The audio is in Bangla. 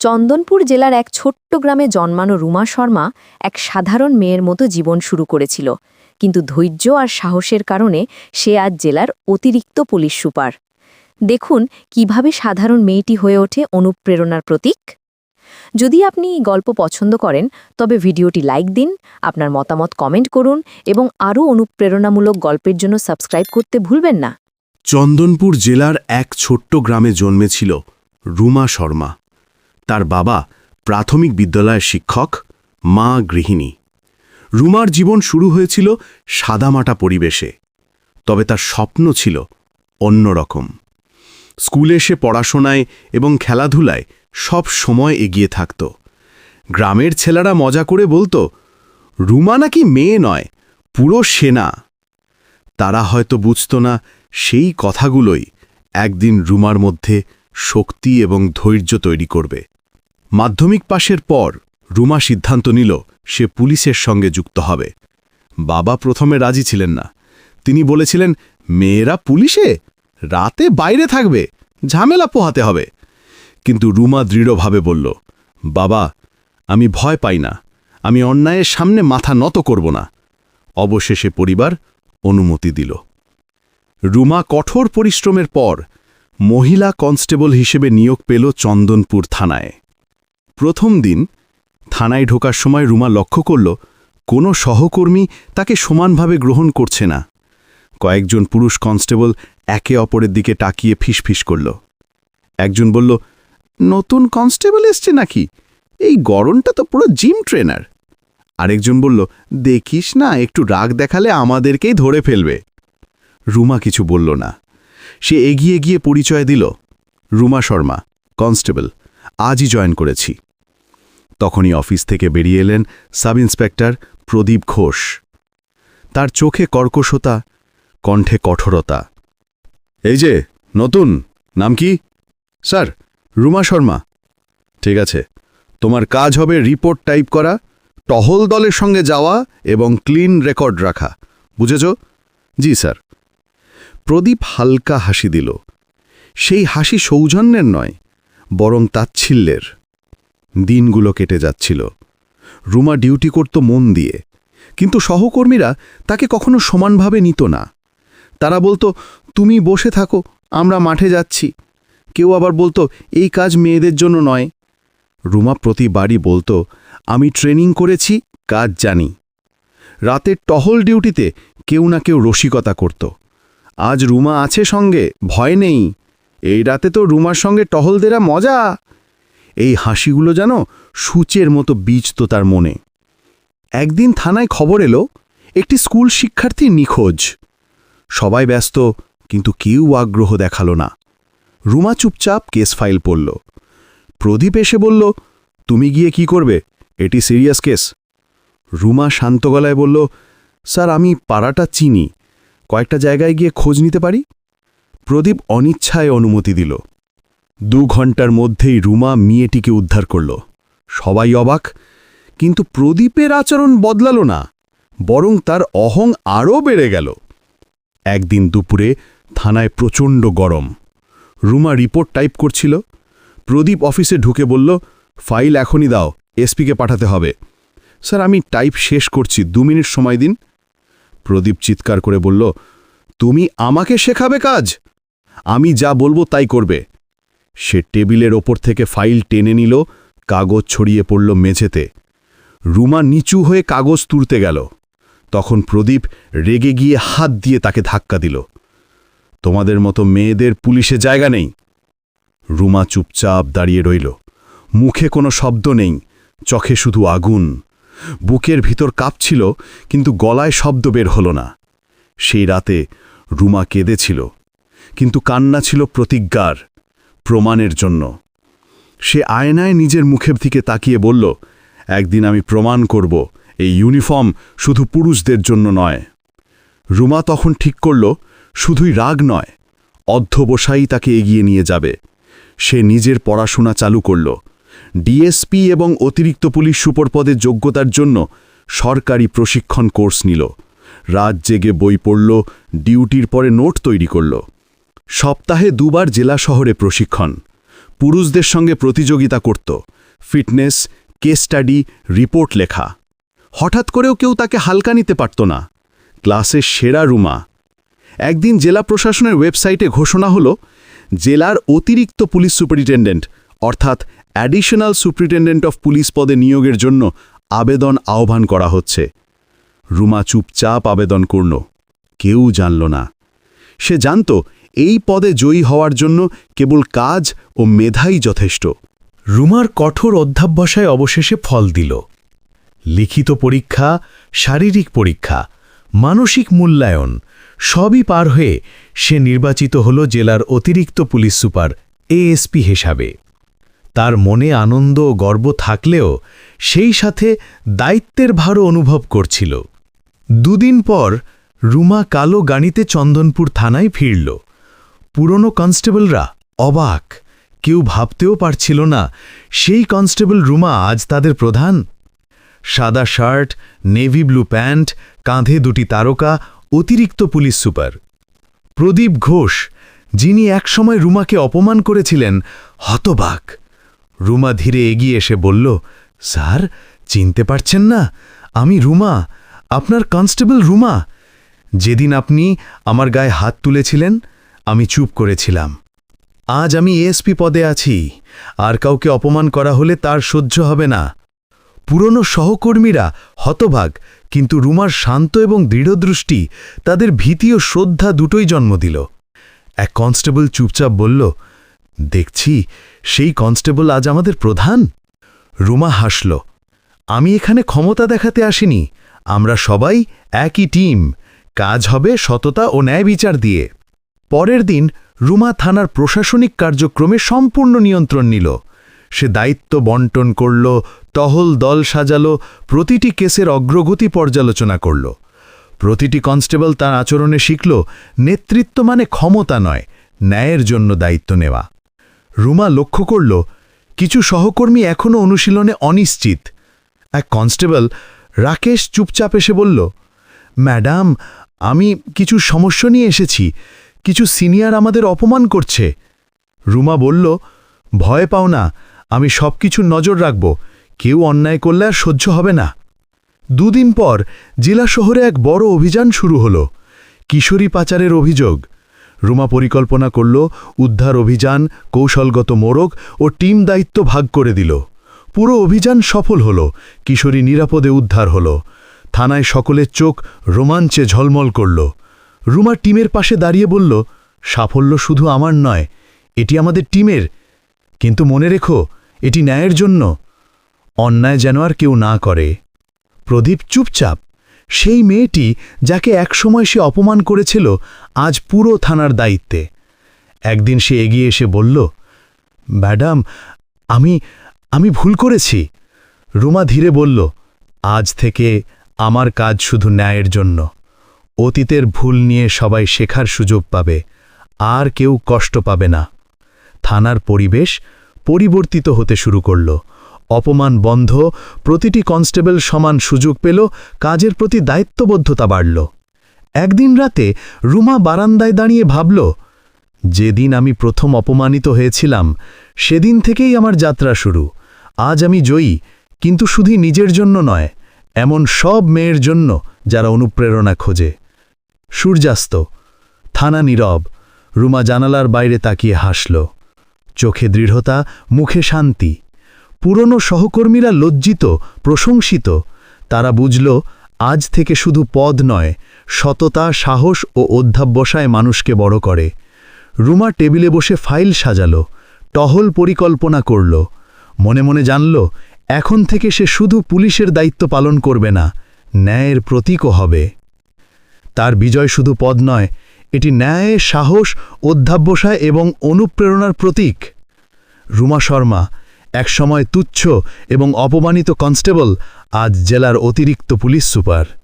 চন্দনপুর জেলার এক ছোট্ট গ্রামে জন্মানো রুমা শর্মা এক সাধারণ মেয়ের মতো জীবন শুরু করেছিল। কিন্তু ধৈর্য আর সাহসের কারণে সে আজ জেলার অতিরিক্ত পুলিশ সুপার। দেখুন, কীভাবে সাধারণ মেয়েটি হয়ে ওঠে অনুপ্রেরণার প্রতীক। যদি আপনি এই গল্প পছন্দ করেন, তবে ভিডিওটি লাইক দিন, আপনার মতামত কমেন্ট করুন এবং আরও অনুপ্রেরণামূলক গল্পের জন্য সাবস্ক্রাইব করতে ভুলবেন না। চন্দনপুর জেলার এক ছোট্ট গ্রামে জন্মেছিল রুমা শর্মা। তার বাবা প্রাথমিক বিদ্যালয়ের শিক্ষক, মা গৃহিণী। রুমার জীবন শুরু হয়েছিল সাদামাটা পরিবেশে, তবে তার স্বপ্ন ছিল অন্যরকম। স্কুলে সে পড়াশোনায় এবং খেলাধুলায় সব সময় এগিয়ে থাকত। গ্রামের ছেলেরা মজা করে বলতো, রুমা নাকি মেয়ে নয়, পুরো সেনা। তারা হয়তো বুঝত না সেই কথাগুলোই একদিন রুমার মধ্যে শক্তি এবং ধৈর্য তৈরি করবে। মাধ্যমিক পাশের পর রুমা সিদ্ধান্ত নিল সে পুলিশের সঙ্গে যুক্ত হবে। বাবা প্রথমে রাজি ছিলেন না। তিনি বলেছিলেন, মেয়েরা পুলিশে? রাতে বাইরে থাকবে। ঝামেলা পোহাতে হবে। কিন্তু রুমা দৃঢ়ভাবে বলল, বাবা, আমি ভয় পাই না। আমি অন্যায়ের সামনে মাথা নত করব না। অবশেষে পরিবার অনুমতি দিল। রুমা কঠোর পরিশ্রমের পর মহিলা কনস্টেবল হিসেবে নিয়োগ পেল চন্দনপুর থানায়। প্রথম দিন থানায় ঢোকার সময় রুমা লক্ষ্য করল, কোনো সহকর্মী তাকে সমানভাবে গ্রহণ করছে না। কয়েকজন পুরুষ কনস্টেবল একে অপরের দিকে তাকিয়ে ফিসফিস করল। একজন বলল, নতুন কনস্টেবল এসছে নাকি? এই গরমটা তো পুরো জিম ট্রেনার। আরেকজন বলল, দেখিস না, একটু রাগ দেখালে আমাদেরকেই ধরে ফেলবে। রুমা কিছু বলল না। সে এগিয়ে গিয়ে পরিচয় দিল, রুমা শর্মা, কনস্টেবল, আজই জয়েন করেছি। তখনই অফিস থেকে বেরিয়ে এলেন সাব ইন্সপেক্টর প্রদীপ ঘোষ। তার চোখে কর্কশতা, কণ্ঠে কঠোরতা। এই যে, নতুন, নাম কি? স্যার, রুমা শর্মা। ঠিক আছে, তোমার কাজ হবে রিপোর্ট টাইপ করা, টহল দলের সঙ্গে যাওয়া এবং ক্লিন রেকর্ড রাখা। বুঝেছ? জি, স্যার। প্রদীপ হালকা হাসি দিল। সেই হাসি সৌজন্যের নয়, বরং তাচ্ছিল্যের। দিনগুলো কেটে যাচ্ছিল। রুমা ডিউটি করত মন দিয়ে, কিন্তু সহকর্মীরা তাকে কখনো সমানভাবে নিত না। তারা বলতো, তুমি বসে থাকো, আমরা মাঠে যাচ্ছি। কেউ আবার বলতো, এই কাজ মেয়েদের জন্য নয়। রুমা প্রতিবারই বলতো, আমি ট্রেনিং করেছি, কাজ জানি। রাতের টহল ডিউটিতে কেউ না কেউ রসিকতা করত। আজ রুমা আছে সঙ্গে, ভয় নেই। এই রাতে তো রুমার সঙ্গে টহল দেরা মজা। এই হাসিগুলো যেন সূচের মতো বীজ তো তার মনে। একদিন থানায় খবর এলো, একটি স্কুল শিক্ষার্থী নিখোঁজ। সবাই ব্যস্ত, কিন্তু কেউ আগ্রহ দেখাল না। রুমা চুপচাপ কেস ফাইল পড়ল। প্রদীপ এসে বলল, তুমি গিয়ে কি করবে? এটি সিরিয়াস কেস? রুমা শান্ত গলায় বলল, স্যার, আমি পাড়াটা চিনি। কয়েকটা জায়গায় গিয়ে খোঁজ নিতে পারি? প্রদীপ অনিচ্ছায় অনুমতি দিল। দু ঘণ্টার মধ্যেই রুমা মেয়েটিকে উদ্ধার করল। সবাই অবাক, কিন্তু প্রদীপের আচরণ বদলাল না, বরং তার অহং আরও বেড়ে গেল। একদিন দুপুরে থানায় প্রচণ্ড গরম। রুমা রিপোর্ট টাইপ করছিল। প্রদীপ অফিসে ঢুকে বলল, ফাইল এখনই দাও, এসপিকে পাঠাতে হবে। স্যার, আমি টাইপ শেষ করছি, দু মিনিট সময় দিন। প্রদীপ চিৎকার করে বলল, তুমি আমাকে শেখাবে কাজ? আমি যা বলব তাই করবে। সে টেবিলের ওপর থেকে ফাইল টেনে নিল, কাগজ ছড়িয়ে পড়ল মেঝেতে। রুমা নিচু হয়ে কাগজ তুলতে গেল। তখন প্রদীপ রেগে গিয়ে হাত দিয়ে তাকে ধাক্কা দিল। তোমাদের মতো মেয়েদের পুলিশে জায়গা নেই। রুমা চুপচাপ দাঁড়িয়ে রইল। মুখে কোনো শব্দ নেই, চোখে শুধু আগুন। বুকের ভিতর কাঁপছিল, কিন্তু গলায় শব্দ বের হল না। সেই রাতে রুমা কেঁদেছিল, কিন্তু কান্না ছিল প্রতিজ্ঞার, প্রমাণের জন্য। সে আয়নায় নিজের মুখের দিকে তাকিয়ে বলল, একদিন আমি প্রমাণ করব, এই ইউনিফর্ম শুধু পুরুষদের জন্য নয়। রুমা তখন ঠিক করল, শুধুই রাগ নয় অধ্যবসায়ী তাকে এগিয়ে নিয়ে যাবে। সে নিজের পড়াশোনা চালু করল ডিএসপি এবং অতিরিক্ত পুলিশ সুপার পদের যোগ্যতার জন্য সরকারি প্রশিক্ষণ কোর্স নিল। রাত জেগে বই পড়ল, ডিউটির পরে নোট তৈরি করল। সপ্তাহে দুবার জেলা শহরে প্রশিক্ষণ। পুরুষদের সঙ্গে প্রতিযোগিতা করত। ফিটনেস, কেস স্টাডি, রিপোর্ট লেখা। হঠাৎ করেও কেউ তাকে হালকা নিতে পারত না। ক্লাসের সেরা রুমা। একদিন জেলা প্রশাসনের ওয়েবসাইটে ঘোষণা হল, জেলার অতিরিক্ত পুলিশ সুপারিনটেন্ডেন্ট, অর্থাৎ অ্যাডিশনাল সুপারিনটেন্ডেন্ট অফ পুলিশ পদে নিয়োগের জন্য আবেদন আহ্বান করা হচ্ছে। রুমা চুপচাপ আবেদন করল। কেউ জানল না। সে জানত, এই পদে জয়ী হওয়ার জন্য কেবল কাজ ও মেধাই যথেষ্ট। রুমার কঠোর অধ্যাবসায় অবশেষে ফল দিল। লিখিত পরীক্ষা, শারীরিক পরীক্ষা, মানসিক মূল্যায়ন, সবই পার হয়ে সে নির্বাচিত হল জেলার অতিরিক্ত পুলিশ সুপার এএসপি হিসাবে। তার মনে আনন্দ ও গর্ব থাকলেও সেই সাথে দায়িত্বের ভারও অনুভব করছিল। দুদিন পর রুমা কালো গাড়িতে চন্দনপুর থানায় ফিরল। পুরনো কনস্টেবলরা অবাক, কেউ ভাবতেও পারছিল না, সেই কনস্টেবল রুমা আজ তাদের প্রধান। সাদা শার্ট, নেভি ব্লু প্যান্ট, কাঁধে দুটি তারকা, অতিরিক্ত পুলিশ সুপার। প্রদীপ ঘোষ, যিনি একসময় রুমাকে অপমান করেছিলেন, হতবাক। রুমা ধীরে এগিয়ে এসে বলল, স্যার, চিনতে পারছেন না? আমি রুমা, আপনার কনস্টেবল রুমা। যেদিন আপনি আমার গায়ে হাত তুলেছিলেন, আমি চুপ করেছিলাম। আজ আমি এএসপি পদে আছি। আর কাউকে অপমান করা হলে তার সহ্য হবে না। পুরনো সহকর্মীরা হতভাগ, কিন্তু রুমার শান্ত এবং দৃঢ়দৃষ্টি তাদের ভীতি ও শ্রদ্ধা দুটোই জন্ম দিল। এক কনস্টেবল চুপচাপ বলল দেখছি, সেই কনস্টেবল আজ আমাদের প্রধান। রুমা হাসল, আমি এখানে ক্ষমতা দেখাতে আসিনি, আমরা সবাই একই টিম, কাজ হবে সততা ও ন্যায় বিচার দিয়ে। পরের দিন রুমা থানার প্রশাসনিক কার্যক্রমে সম্পূর্ণ নিয়ন্ত্রণ নিল। সে দায়িত্ব বন্টন করল, টহল দল সাজালো, প্রতিটি কেসের অগ্রগতি পর্যালোচনা করল। প্রতিটি কনস্টেবল তার আচরণে শিখল, নেতৃত্ব মানে ক্ষমতা নয়, ন্যায়ের জন্য দায়িত্ব নেওয়া। রুমা লক্ষ্য করল, কিছু সহকর্মী এখনও অনুশীলনে অনিশ্চিত। এক কনস্টেবল রাকেশ চুপচাপ এসে বলল, ম্যাডাম, আমি কিছু সমস্যা নিয়ে এসেছি। কিছু সিনিয়র আমাদের অপমান করছে। রুমা বলল, ভয় পাও না, আমি সব কিছু নজর রাখব। কেউ অন্যায় করলে আর সহ্য হবে না। দুদিন পর জেলা শহরে এক বড় অভিযান শুরু হল। কিশোরী পাচারের অভিযোগ রুমা পরিকল্পনা করল, উদ্ধার অভিযান, কৌশলগত মোড়ক ও টিম দায়িত্ব ভাগ করে দিল। পুরো অভিযান সফল হল, কিশোরী নিরাপদে উদ্ধার হল। থানায় সকলের চোখ রোমাঞ্চে ঝলমল করল। রুমা টিমের পাশে দাঁড়িয়ে বলল, সাফল্য শুধু আমার নয়, এটি আমাদের টিমের। কিন্তু মনে রেখো, এটি ন্যায়ের জন্য। অন্যায় যেন আর কেউ না করে। প্রদীপ চুপচাপ সেই মেয়েটি যাকে একসময় সে অপমান করেছিল, আজ পুরো থানার দায়িত্বে। একদিন সে এগিয়ে এসে বলল, ম্যাডাম, আমি আমি ভুল করেছি। রুমা ধীরে বলল, আজ থেকে আমার কাজ শুধু ন্যায়ের জন্য। অতীতের ভুল নিয়ে সবাই শেখার সুযোগ পাবে, আর কেউ কষ্ট পাবে না। থানার পরিবেশ পরিবর্তিত হতে শুরু করল। অপমান বন্ধ, প্রতিটি কনস্টেবল সমান সুযোগ পেল, কাজের প্রতি দায়িত্ববদ্ধতা বাড়ল। একদিন রাতে রুমা বারান্দায় দাঁড়িয়ে ভাবল, যেদিন আমি প্রথম অপমানিত হয়েছিলাম, সেদিন থেকেই আমার যাত্রা শুরু। আজ আমি জয়ী, কিন্তু শুধু নিজের জন্য নয়, এমন সব মেয়ের জন্য যারা অনুপ্রেরণা খোঁজে। সূর্যাস্ত, থানা নীরব, রুমা জানালার বাইরে তাকিয়ে হাসল। চোখে দৃঢ়তা, মুখে শান্তি। পুরনো সহকর্মীরা লজ্জিত, প্রশংসিত। তারা বুঝল, আজ থেকে শুধু পদ নয়, সততা, সাহস ও অধ্যাবসায় মানুষকে বড় করে। রুমা টেবিলে বসে ফাইল সাজালো, টহল পরিকল্পনা করল। মনে মনে জানল, এখন থেকে সে শুধু পুলিশের দায়িত্ব পালন করবে না, ন্যায়ের প্রতীকও হবে। তার বিজয় শুধু পদ নয়, এটি ন্যায়, সাহস, অধ্যাবসায় এবং অনুপ্রেরণার প্রতীক। রুমা শর্মা একসময় তুচ্ছ এবং অপমানিত কনস্টেবল আজ জেলার অতিরিক্ত পুলিশ সুপার।